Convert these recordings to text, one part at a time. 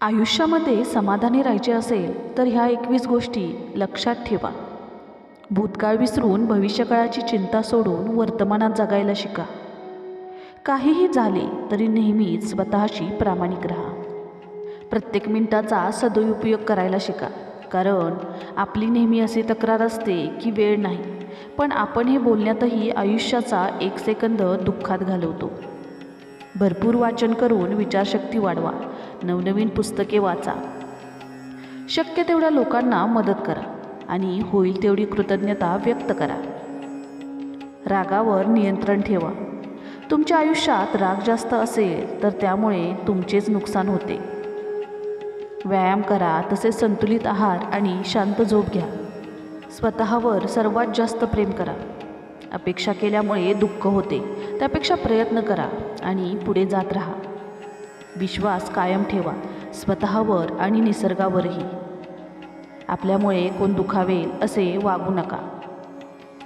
आयुष्यामध्ये समाधानी राहायचे असेल तर ह्या एकवीस गोष्टी लक्षात ठेवा. भूतकाळ विसरून भविष्यकाळाची चिंता सोडून वर्तमानात जगायला शिका. काहीही झाले तरी नेहमीच स्वतःशी प्रामाणिक राहा. प्रत्येक मिनिटाचा सदुपयोग करायला शिका. कारण आपली नेहमी अशी तक्रार असते की वेळ नाही. पण आपण हे बोलण्यातही आयुष्याचा एक सेकंद दुःखात घालवतो. भरपूर वाचन करून विचारशक्ती वाढवा. नवनवीन पुस्तके वाचा. शक्य तेवढ्या लोकांना मदत करा आणि होईल तेवढी कृतज्ञता व्यक्त करा. रागावर नियंत्रण ठेवा. तुमच्या आयुष्यात राग जास्त असेल तर त्यामुळे तुमचेच नुकसान होते. व्यायाम करा तसेच संतुलित आहार आणि शांत झोप घ्या. स्वतःवर सर्वात जास्त प्रेम करा. अपेक्षा केल्यामुळे दुःख होते त्यापेक्षा प्रयत्न करा. आणि पुढे जात राहा. विश्वास कायम ठेवा. स्वतःवर आणि निसर्गावरही. आपल्यामुळे कोण दुखावेल असे वागू नका.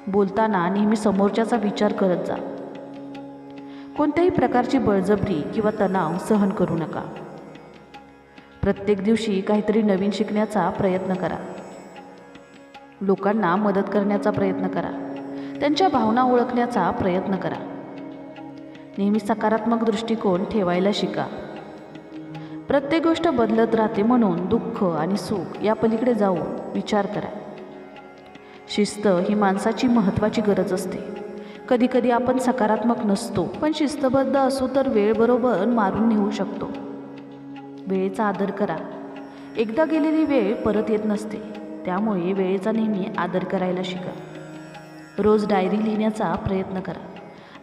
बोलताना नेहमी समोरच्याचा विचार करत जा. कोणत्याही प्रकारची बळजबरी किंवा तणाव सहन करू नका. प्रत्येक दिवशी काहीतरी नवीन शिकण्याचा प्रयत्न करा. लोकांना मदत करण्याचा प्रयत्न करा. त्यांच्या भावना ओळखण्याचा प्रयत्न करा. नेहमी सकारात्मक दृष्टिकोन ठेवायला शिका. प्रत्येक गोष्ट बदलत राहते म्हणून दुःख आणि सुख या पलीकडे जाऊन विचार करा. शिस्त ही माणसाची महत्त्वाची गरज असते. कधीकधी आपण सकारात्मक नसतो पण शिस्तबद्ध असू तर वेळबरोबर मारून नेऊ शकतो. वेळेचा आदर करा. एकदा गेलेली वेळ परत येत नसते त्यामुळे वेळेचा नेहमी आदर करायला शिका. रोज डायरी लिहिण्याचा प्रयत्न करा.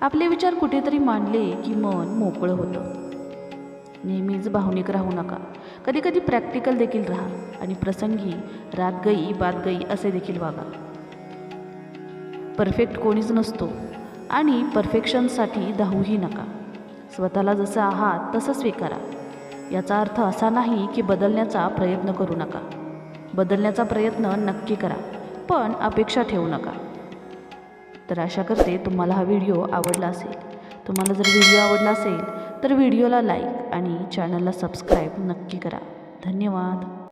आपले विचार कुठेतरी मांडले की मन मोकळं होतं. नेहमीच भावनिक राहू नका. कधीकधी प्रॅक्टिकल देखील राहा आणि प्रसंगी रात गई बात गई असे देखील वागा. परफेक्ट कोणीच नसतो आणि परफेक्शनसाठी धावूही नका. स्वतःला जसं आहात तसं स्वीकारा. याचा अर्थ असा नाही की बदलण्याचा प्रयत्न करू नका. बदलण्याचा प्रयत्न नक्की करा पण अपेक्षा ठेवू नका. तर आशा करते तुम्हाला हा व्हिडिओ आवडला असेल. तुम्हाला जर व्हिडिओ आवडला असेल तर व्हिडिओला लाईक आणि चॅनलला सबस्क्राईब नक्की करा. धन्यवाद.